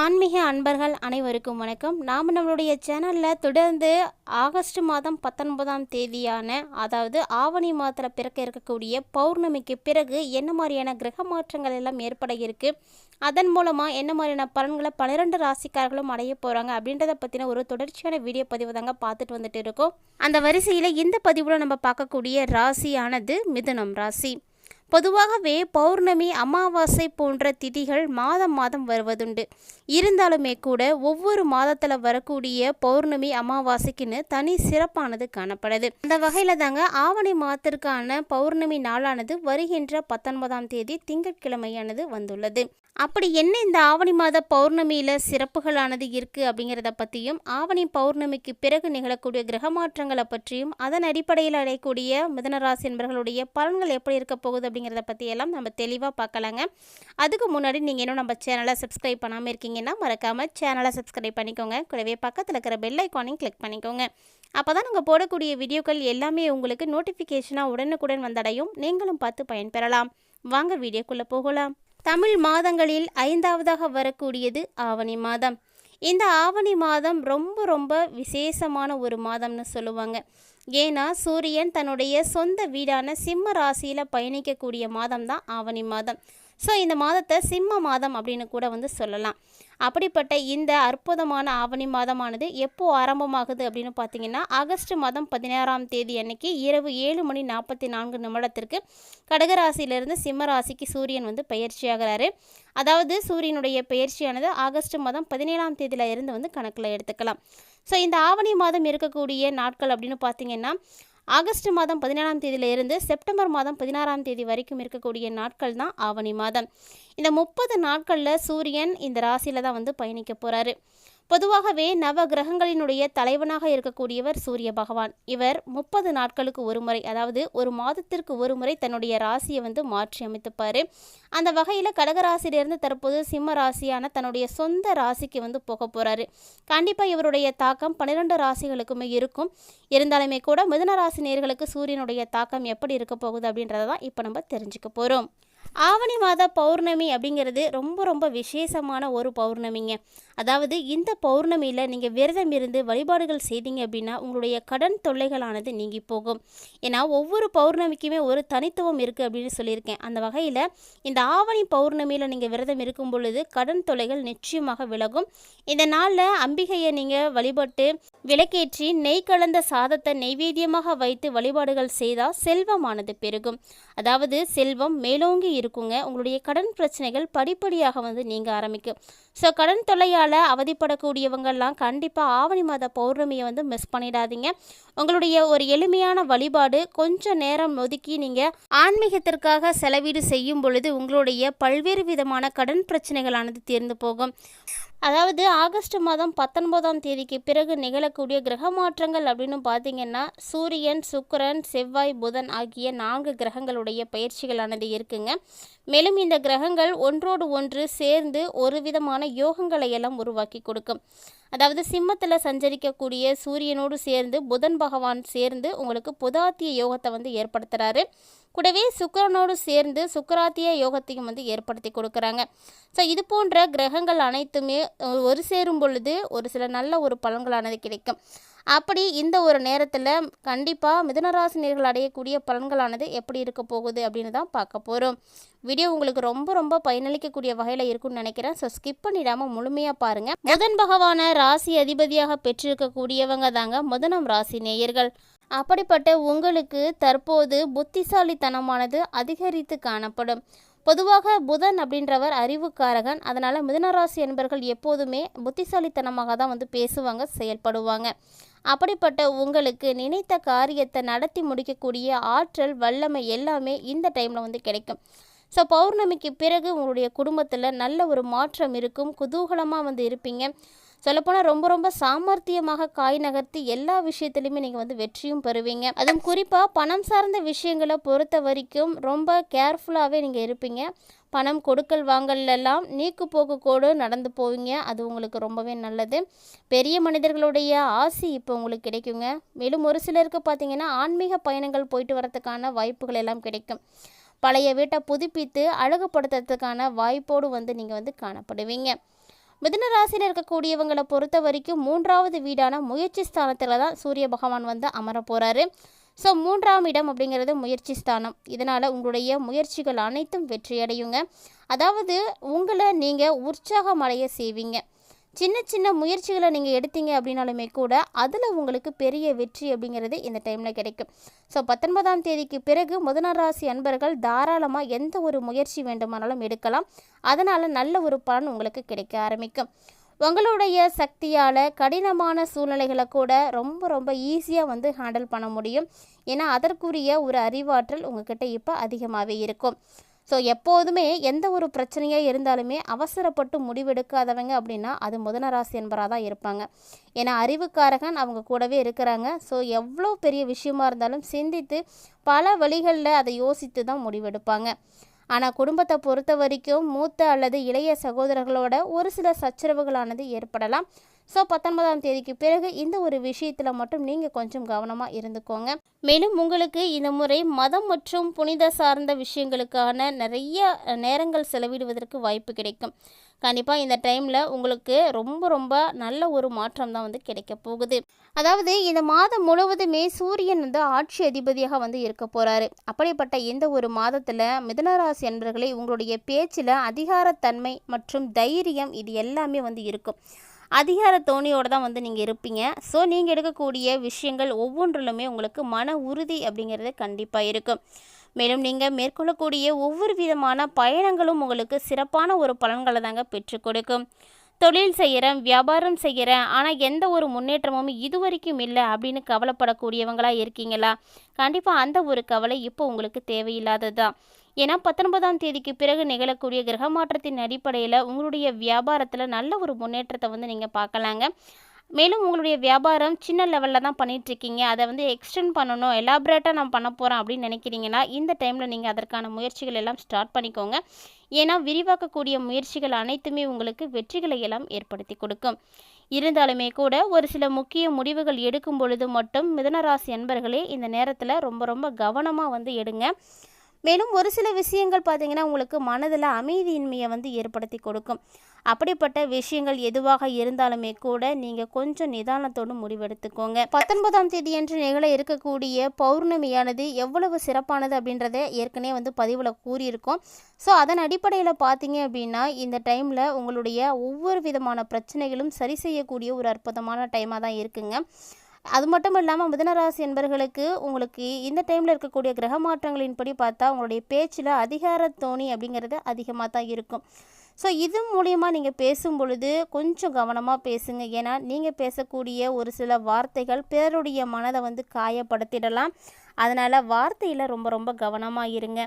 ஆன்மீக அன்பர்கள் அனைவருக்கும் வணக்கம். நாம் நம்மளுடைய சேனலில் தொடர்ந்து ஆகஸ்ட் மாதம் பத்தொன்பதாம் தேதியான அதாவது ஆவணி மாதத்தில் பிறக்க இருக்கக்கூடிய பௌர்ணமிக்கு பிறகு என்ன மாதிரியான கிரக மாற்றங்கள் எல்லாம் ஏற்பட இருக்கு அதன் மூலமாக என்ன மாதிரியான பலன்களை பன்னிரெண்டு ராசிக்காரர்களும் அடைய போகிறாங்க அப்படின்றத பற்றின ஒரு தொடர்ச்சியான வீடியோ பதிவு தாங்க பார்த்துட்டு வந்துட்டு இருக்கோம். அந்த வரிசையில் இந்த பதிவில் நம்ம பார்க்கக்கூடிய ராசியானது மிதுனம் ராசி. பொதுவாகவே பௌர்ணமி அமாவாசை போன்ற திதிகள் மாதம் மாதம் வருவதுண்டு. இருந்தாலுமே கூட ஒவ்வொரு மாதத்தில் வரக்கூடிய பௌர்ணமி அமாவாசைக்குன்னு தனி சிறப்பானது காணப்படுது. அந்த வகையில் தாங்க ஆவணி மாதத்திற்கான பௌர்ணமி நாளானது வருகின்ற பத்தொன்பதாம் தேதி திங்கட்கிழமையானது வந்துள்ளது. அப்படி என்ன இந்த ஆவணி மாத பௌர்ணமியில் சிறப்புகளானது இருக்குது அப்படிங்கிறத பற்றியும் ஆவணி பௌர்ணமிக்கு பிறகு நிகழக்கூடிய கிரக மாற்றங்களை பற்றியும் அதன் அடிப்படையில் அடையக்கூடிய மிதனராசி என்பர்களுடைய பலன்கள் எப்படி இருக்க போகுது அப்படிங்கிறத பற்றியெல்லாம் நம்ம தெளிவாக பார்க்கலாங்க. அதுக்கு முன்னாடி நீங்கள் இன்னும் நம்ம சேனலை சப்ஸ்கிரைப் பண்ணாமல் இருக்கீங்கன்னா மறக்காமல் சேனலை சப்ஸ்கிரைப் பண்ணிக்கோங்க. கூடவே பக்கத்தில் இருக்கிற பெல் ஐக்கானையும் கிளிக் பண்ணிக்கோங்க. அப்போ தான் நாங்கள் போடக்கூடிய வீடியோக்கள் எல்லாமே உங்களுக்கு நோட்டிஃபிகேஷனாக உடனுக்குடன் வந்தடையும். நீங்களும் பார்த்து பயன்பெறலாம். வாங்க வீடியோக்குள்ளே போகலாம். தமிழ் மாதங்களில் ஐந்தாவதாக வரக்கூடியது ஆவணி மாதம். இந்த ஆவணி மாதம் ரொம்ப ரொம்ப விசேஷமான ஒரு மாதம்னு சொல்லுவாங்க. ஏன்னா சூரியன் தன்னுடைய சொந்த வீடான சிம்ம ராசியில் பயணிக்கக்கூடிய மாதம் தான் ஆவணி மாதம். ஸோ இந்த மாதத்தை சிம்ம மாதம் அப்படின்னு கூட வந்து சொல்லலாம். அப்படிப்பட்ட இந்த அற்புதமான ஆவணி மாதமானது எப்போ ஆரம்பமாகுது அப்படின்னு பார்த்தீங்கன்னா ஆகஸ்ட் மாதம் பதினாறாம் தேதி அன்னைக்கு இரவு ஏழு மணி நாற்பத்தி நான்கு நிமிடத்திற்கு கடகராசியிலிருந்து சிம்மராசிக்கு சூரியன் வந்து பயிற்சியாகிறாரு. அதாவது சூரியனுடைய பயிற்சியானது ஆகஸ்ட் மாதம் பதினேழாம் தேதியில இருந்து வந்து கணக்கில் எடுத்துக்கலாம். ஸோ இந்த ஆவணி மாதம் இருக்கக்கூடிய நாட்கள் அப்படின்னு பார்த்தீங்கன்னா ஆகஸ்ட் மாதம் பதினேழாம் தேதியிலிருந்து செப்டம்பர் மாதம் பதினாறாம் தேதி வரைக்கும் இருக்கக்கூடிய நாட்கள் தான் ஆவணி மாதம். இந்த முப்பது நாட்களில் சூரியன் இந்த ராசியில் தான் வந்து பயணிக்க போகிறாரு பொதுவாகவே நவ கிரகங்களினுடைய தலைவனாக இருக்கக்கூடியவர் சூரிய பகவான். இவர் முப்பது நாட்களுக்கு ஒரு முறை அதாவது ஒரு மாதத்திற்கு ஒரு முறை தன்னுடைய ராசியை வந்து மாற்றி அமைத்துப்பார். அந்த வகையில் கடகராசியிலிருந்து தற்போது சிம்ம ராசியான தன்னுடைய சொந்த ராசிக்கு வந்து போக போகிறாரு கண்டிப்பாக இவருடைய தாக்கம் பன்னிரெண்டு ராசிகளுக்குமே இருக்கும். இருந்தாலுமே கூட மிதன ராசி நேர்களுக்கு சூரியனுடைய தாக்கம் எப்படி இருக்க போகுது அப்படின்றத தான் இப்போ நம்ம தெரிஞ்சுக்க போகிறோம் ஆவணி மாத பௌர்ணமி அப்படிங்கிறது ரொம்ப ரொம்ப விசேஷமான ஒரு பௌர்ணமிங்க. அதாவது இந்த பௌர்ணமியில் நீங்கள் விரதம் இருந்து வழிபாடுகள் செய்தீங்க அப்படின்னா உங்களுடைய கடன் தொல்லைகளானது நீங்கி போகும். ஏன்னா ஒவ்வொரு பௌர்ணமிக்குமே ஒரு தனித்துவம் இருக்குது அப்படின்னு சொல்லியிருக்கேன். அந்த வகையில் இந்த ஆவணி பௌர்ணமியில் நீங்கள் விரதம் இருக்கும் பொழுது கடன் தொல்லைகள் நிச்சயமாக விலகும். இந்த நாளில் அம்பிகையை நீங்கள் வழிபட்டு விளக்கேற்றி நெய் கலந்த சாதத்தை நெய்வேத்தியமாக வைத்து வழிபாடுகள் செய்தால் செல்வமானது பெருகும். அதாவது செல்வம் மேலோங்கி இருக்குங்க. உங்களுடைய கடன் பிரச்சனைகள் படிப்படியாக வந்து நீங்க ஆரம்பிக்கும். ஸோ கடன் தொல்லையால் அவதிப்படக்கூடியவங்கெல்லாம் கண்டிப்பாக ஆவணி மாத பௌர்ணமியை வந்து மிஸ் பண்ணிடாதீங்க. உங்களுடைய ஒரு எளிமையான வழிபாடு கொஞ்சம் நேரம் ஒதுக்கி நீங்கள் ஆன்மீகத்திற்காக செலவீடு செய்யும் பொழுது உங்களுடைய பல்வேறு விதமான கடன் பிரச்சனைகளானது தீர்ந்து போகும். அதாவது ஆகஸ்ட் மாதம் பத்தொன்பதாம் தேதிக்கு பிறகு நிகழக்கூடிய கிரக மாற்றங்கள் அப்படின்னு பார்த்தீங்கன்னா சூரியன் சுக்கரன் செவ்வாய் புதன் ஆகிய நான்கு கிரகங்களுடைய பயிற்சிகளானது இருக்குங்க. மேலும் இந்த கிரகங்கள் ஒன்றோடு ஒன்று சேர்ந்து ஒரு விதமான யோகங்களை எல்லாம் உருவாக்கி கொடுக்கும். அதாவது சிம்மத்தில் சஞ்சரிக்கக்கூடிய சூரியனோடு சேர்ந்து புதன் பகவான் சேர்ந்து உங்களுக்கு புதாத்திய யோகத்தை வந்து ஏற்படுத்துகிறாரு கூடவே சுக்கரனோடு சேர்ந்து சுக்கராத்திய யோகத்தையும் வந்து ஏற்படுத்தி கொடுக்குறாங்க. ஸோ இது போன்ற கிரகங்கள் அனைத்துமே ஒரு சேரும் பொழுது ஒரு சில நல்ல ஒரு பலன்களானது கிடைக்கும். அப்படி இந்த ஒரு நேரத்தில் கண்டிப்பாக மிதனராசினியர்கள் அடையக்கூடிய பலன்களானது எப்படி இருக்க போகுது அப்படின்னு தான் பார்க்க போகிறோம் வீடியோ உங்களுக்கு ரொம்ப ரொம்ப பயனளிக்கக்கூடிய வகையில் இருக்கும்னு நினைக்கிறேன். ஸோ ஸ்கிப் பண்ணிடாமல் முழுமையாக பாருங்கள் முதன் பகவான ராசி அதிபதியாக பெற்றிருக்கக்கூடியவங்க தாங்க முதனம் ராசி நேயர்கள். அப்படிப்பட்ட உங்களுக்கு தற்போது புத்திசாலித்தனமானது அதிகரித்து காணப்படும். பொதுவாக புதன் அப்படின்றவர் அறிவுக்காரகன். அதனால் மிதனராசி என்பர்கள் எப்போதுமே புத்திசாலித்தனமாக தான் வந்து பேசுவாங்க செயல்படுவாங்க. அப்படிப்பட்ட உங்களுக்கு நினைத்த காரியத்தை நடத்தி முடிக்கக்கூடிய ஆற்றல் வல்லமை எல்லாமே இந்த டைமில் வந்து கிடைக்கும். ஸோ பௌர்ணமிக்கு பிறகு உங்களுடைய குடும்பத்தில் நல்ல ஒரு மாற்றம் இருக்கும். குதூகலமாக வந்து இருப்பீங்க. சொல்லப்போனால் ரொம்ப ரொம்ப சாமர்த்தியமாக காய் நகர்த்தி எல்லா விஷயத்துலையுமே நீங்கள் வந்து வெற்றியும் பெறுவீங்க. அதுவும் குறிப்பாக பணம் சார்ந்த விஷயங்களை பொறுத்த வரைக்கும் ரொம்ப கேர்ஃபுல்லாகவே நீங்கள் இருப்பீங்க. பணம் கொடுக்கல் வாங்கல்லாம் நீக்கு போக்கு கோடு நடந்து போவீங்க. அது உங்களுக்கு ரொம்பவே நல்லது. பெரிய மனிதர்களுடைய ஆசி இப்போ உங்களுக்கு கிடைக்குங்க. மேலும் ஒரு சிலருக்கு பார்த்தீங்கன்னா ஆன்மீக பயணங்கள் போயிட்டு வரதுக்கான வாய்ப்புகள் எல்லாம் கிடைக்கும். பழைய வீட்டை புதுப்பித்து அழகுபடுத்துறதுக்கான வாய்ப்போடு வந்து நீங்கள் வந்து காணப்படுவீங்க. மிதுன ராசியில் இருக்கக்கூடியவங்களை பொறுத்த வரைக்கும் மூன்றாவது வீடான முயற்சி ஸ்தானத்தில் தான் சூரிய பகவான் வந்து அமர போகிறாரு ஸோ மூன்றாம் இடம் அப்படிங்கிறது முயற்சி ஸ்தானம். இதனால் உங்களுடைய முயற்சிகள் அனைத்தும் வெற்றியடையுங்க. அதாவது உங்களை நீங்கள் உற்சாகமடைய செய்வீங்க. சின்ன சின்ன முயற்சிகளை நீங்கள் எடுத்தீங்க அப்படின்னாலுமே கூட அதில் உங்களுக்கு பெரிய வெற்றி அப்படிங்கிறது இந்த டைமில் கிடைக்கும். ஸோ பத்தொன்பதாம் தேதிக்கு பிறகு முதன ராசி அன்பர்கள் தாராளமாக எந்த ஒரு முயற்சி வேண்டுமானாலும் எடுக்கலாம். அதனால் நல்ல ஒரு பலன் உங்களுக்கு கிடைக்க ஆரம்பிக்கும். உங்களுடைய சக்தியால் கடினமான சூழ்நிலைகளை கூட ரொம்ப ரொம்ப ஈஸியாக வந்து ஹேண்டில் பண்ண முடியும். ஏன்னா அதற்குரிய ஒரு அறிவாற்றல் உங்ககிட்ட இப்போ அதிகமாகவே இருக்கும். ஸோ எப்போதுமே எந்த ஒரு பிரச்சனையாக இருந்தாலுமே அவசரப்பட்டு முடிவெடுக்காதவங்க அப்படின்னா அது முதன ராசி என்பராக தான் இருப்பாங்க. ஏன்னா அறிவுக்காரகன் அவங்க கூடவே இருக்கிறாங்க. ஸோ எவ்வளோ பெரிய விஷயமா இருந்தாலும் சிந்தித்து பல வழிகளில் அதை யோசித்து தான் முடிவெடுப்பாங்க. ஆனால் குடும்பத்தை பொறுத்த வரைக்கும் மூத்த அல்லது இளைய சகோதரர்களோட ஒரு சில சச்சரவுகளானது ஏற்படலாம். ஸோ பத்தொன்பதாம் தேதிக்கு பிறகு இந்த ஒரு விஷயத்தில் மட்டும் நீங்கள் கொஞ்சம் கவனமாக இருந்துக்கோங்க. மேலும் உங்களுக்கு இந்த முறை மதம் மற்றும் புனித சார்ந்த விஷயங்களுக்கான நிறைய நேரங்கள் செலவிடுவதற்கு வாய்ப்பு கிடைக்கும். கண்டிப்பாக இந்த டைமில் உங்களுக்கு ரொம்ப ரொம்ப நல்ல ஒரு மாற்றம் தான் வந்து கிடைக்க போகுது. அதாவது இந்த மாதம் முழுவதுமே சூரியன் வந்து ஆட்சி அதிபதியாக வந்து இருக்க போகிறாரு அப்படிப்பட்ட இந்த ஒரு மாதத்தில் மிதனராசி என்பர்களை உங்களுடைய பேச்சில் அதிகாரத்தன்மை மற்றும் தைரியம் இது எல்லாமே வந்து இருக்கும். அதிகார தோணியோடு தான் வந்து நீங்கள் இருப்பீங்க. ஸோ நீங்கள் எடுக்கக்கூடிய விஷயங்கள் ஒவ்வொன்றிலுமே உங்களுக்கு மன உறுதி அப்படிங்கிறது கண்டிப்பாக இருக்கும். மேலும் நீங்கள் மேற்கொள்ளக்கூடிய ஒவ்வொரு விதமான பயணங்களும் உங்களுக்கு சிறப்பான ஒரு பலன்களை தாங்க பெற்று கொடுக்கும். தொழில் செய்கிறேன் வியாபாரம் செய்கிறேன் ஆனால் எந்த ஒரு முன்னேற்றமும் இது வரைக்கும் இல்லை அப்படின்னு கவலைப்படக்கூடியவங்களாக இருக்கீங்களா? கண்டிப்பாக அந்த ஒரு கவலை இப்போ உங்களுக்கு தேவையில்லாதது தான் ஏன்னா பத்தொன்பதாம் தேதிக்கு பிறகு நிகழக்கூடிய கிரக மாற்றத்தின் அடிப்படையில் உங்களுடைய வியாபாரத்தில் நல்ல ஒரு முன்னேற்றத்தை வந்து நீங்கள் பார்க்கலாங்க. மேலும் உங்களுடைய வியாபாரம் சின்ன லெவலில் தான் பண்ணிகிட்ருக்கீங்க அதை வந்து எக்ஸ்டெண்ட் பண்ணணும் எலாபரேட்டாக நான் பண்ண போகிறேன் அப்படின்னு நினைக்கிறீங்கன்னா இந்த டைமில் நீங்கள் அதற்கான முயற்சிகள் எல்லாம் ஸ்டார்ட் பண்ணிக்கோங்க. ஏன்னா விரிவாக்கக்கூடிய முயற்சிகள் அனைத்துமே உங்களுக்கு வெற்றிகளை எல்லாம் ஏற்படுத்தி கொடுக்கும். இருந்தாலுமே கூட ஒரு சில முக்கிய முடிவுகள் எடுக்கும் பொழுது மட்டும் மிதனராசி அன்பர்களே இந்த நேரத்தில் ரொம்ப ரொம்ப கவனமாக வந்து எடுங்க. மேலும் ஒரு சில விஷயங்கள் பார்த்தீங்கன்னா உங்களுக்கு மனதில் அமைதியின்மையை வந்து ஏற்படுத்தி கொடுக்கும். அப்படிப்பட்ட விஷயங்கள் எதுவாக இருந்தாலுமே கூட நீங்கள் கொஞ்சம் நிதானத்தோடு முடிவெடுத்துக்கோங்க. பத்தொன்பதாம் தேதி என்று நிகழ இருக்கக்கூடிய பௌர்ணமியானது எவ்வளவு சிறப்பானது அப்படின்றத ஏற்கனவே வந்து பதிவில் கூறியிருக்கோம். ஸோ அதன் அடிப்படையில் பார்த்தீங்க அப்படின்னா இந்த டைமில் உங்களுடைய ஒவ்வொரு விதமான பிரச்சனைகளும் சரி செய்யக்கூடிய ஒரு அற்புதமான டைமாக தான் இருக்குங்க. அது மட்டும் இல்லாமல் மிதனராசி என்பர்களுக்கு உங்களுக்கு இந்த டைமில் இருக்கக்கூடிய கிரக மாற்றங்களின்படி பார்த்தா உங்களுடைய பேச்சில் அதிகார தோணி அப்படிங்கிறது அதிகமாக தான் இருக்கும். ஸோ இது மூலயமா நீங்கள் பேசும் பொழுது கொஞ்சம் கவனமாக பேசுங்க. ஏன்னா நீங்கள் பேசக்கூடிய ஒரு சில வார்த்தைகள் பிறருடைய மனதை வந்து காயப்படுத்திடலாம். அதனால் வார்த்தையில் ரொம்ப ரொம்ப கவனமாக இருங்க.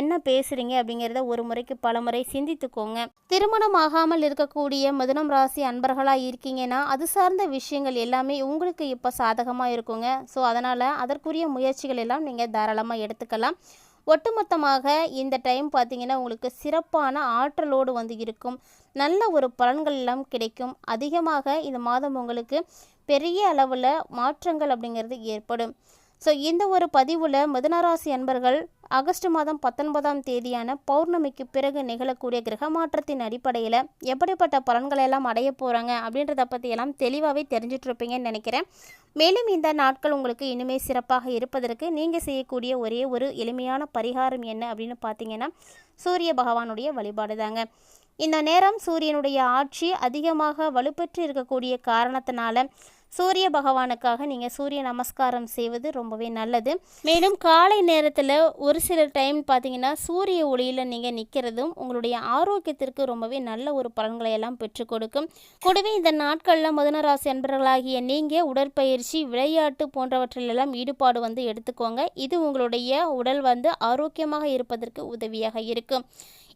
என்ன பேசுகிறீங்க அப்படிங்கிறத ஒரு முறைக்கு பல முறை சிந்தித்துக்கோங்க. திருமணம் ஆகாமல் இருக்கக்கூடிய மிதுனம் ராசி அன்பர்களாக இருக்கீங்கன்னா அது சார்ந்த விஷயங்கள் எல்லாமே உங்களுக்கு இப்போ சாதகமாக இருக்குங்க. ஸோ அதனால் அதற்குரிய முயற்சிகள் எல்லாம் நீங்கள் தாராளமாக எடுத்துக்கலாம். ஒட்டுமொத்தமாக இந்த டைம் பார்த்தீங்கன்னா உங்களுக்கு சிறப்பான ஆற்றலோடு வந்து இருக்கும். நல்ல ஒரு பலன்கள் எல்லாம் கிடைக்கும். அதிகமாக இந்த மாதம் உங்களுக்கு பெரிய அளவில் மாற்றங்கள் அப்படிங்கிறது ஏற்படும். ஸோ இந்த ஒரு பதிவில் மிதனராசி அன்பர்கள் ஆகஸ்ட் மாதம் பத்தொன்பதாம் தேதியான பௌர்ணமிக்கு பிறகு நிகழக்கூடிய கிரக மாற்றத்தின் அடிப்படையில் எப்படிப்பட்ட பலன்களை எல்லாம் அடைய போகிறாங்க அப்படின்றத பற்றியெல்லாம் தெளிவாகவே தெரிஞ்சிட்ருப்பீங்கன்னு நினைக்கிறேன். மேலும் இந்த நாட்கள் உங்களுக்கு இனிமே சிறப்பாக இருப்பதற்கு நீங்கள் செய்யக்கூடிய ஒரே ஒரு எளிமையான பரிகாரம் என்ன அப்படின்னு பார்த்தீங்கன்னா சூரிய பகவானுடைய வழிபாடு தாங்க. இந்த நேரம் சூரியனுடைய ஆட்சி அதிகமாக வலுப்பெற்று இருக்கக்கூடிய காரணத்தினால சூரிய பகவானுக்காக நீங்கள் சூரிய நமஸ்காரம் செய்வது ரொம்பவே நல்லது. மேலும் காலை நேரத்தில் ஒரு சில டைம் பார்த்தீங்கன்னா சூரிய ஒளியில் நீங்கள் நிற்கிறதும் உங்களுடைய ஆரோக்கியத்திற்கு ரொம்பவே நல்ல ஒரு பலன்களை எல்லாம் பெற்றுக் கொடுக்கும். கூடவே இந்த நாட்களில் முதனராசி அன்பர்களாகிய நீங்கள் உடற்பயிற்சி விளையாட்டு போன்றவற்றிலெல்லாம் ஈடுபாடு வந்து எடுத்துக்கோங்க. இது உங்களுடைய உடல் வந்து ஆரோக்கியமாக இருப்பதற்கு உதவியாக இருக்கும்.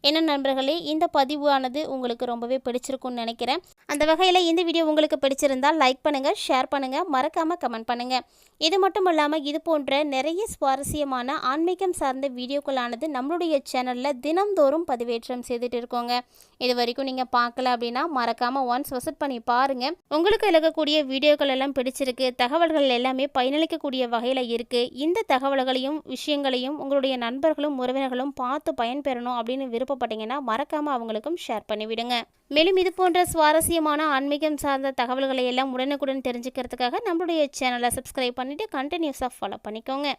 என்ன நண்பர்களே இந்த பதிவானது உங்களுக்கு ரொம்பவே பிடிச்சிருக்கும்னு நினைக்கிறேன். அந்த வகையில் இந்த வீடியோ உங்களுக்கு பிடிச்சிருந்தால் லைக் பண்ணுங்கள் ஷேர் பண்ணுங்கள் மறக்காமல் கமெண்ட் பண்ணுங்கள் இது மட்டும் இல்லாமல் இது போன்ற நிறைய சுவாரஸ்யமான ஆன்மீகம் சார்ந்த வீடியோக்களானது நம்மளுடைய சேனலில் தினம்தோறும் பதிவேற்றம் செய்துட்டு இருக்கோங்க. இது வரைக்கும் நீங்கள் பார்க்கல அப்படின்னா மறக்காமல் ஒன்ஸ் விசிட் பண்ணி பாருங்கள் உங்களுக்கு இழக்கக்கூடிய வீடியோக்கள் எல்லாம் பிடிச்சிருக்கு தகவல்கள் எல்லாமே பயனளிக்கக்கூடிய வகையில் இருக்குது இந்த தகவல்களையும் விஷயங்களையும் உங்களுடைய நண்பர்களும் உறவினர்களும் பார்த்து பயன்பெறணும் அப்படின்னு விருப்ப விருப்பப்பட்டீங்கன்னா மறக்காமல் அவங்களுக்கும் ஷேர் பண்ணிவிடுங்க. மேலும் இது போன்ற சுவாரஸ்யமான ஆன்மீகம் சார்ந்த தகவல்களை எல்லாம் உடனுக்குடன் தெரிஞ்சுக்கிறதுக்காக நம்மளுடைய சேனலை சப்ஸ்கிரைப் பண்ணிவிட்டு கண்டினியூஸாக ஃபாலோ பண்ணிக்கோங்க.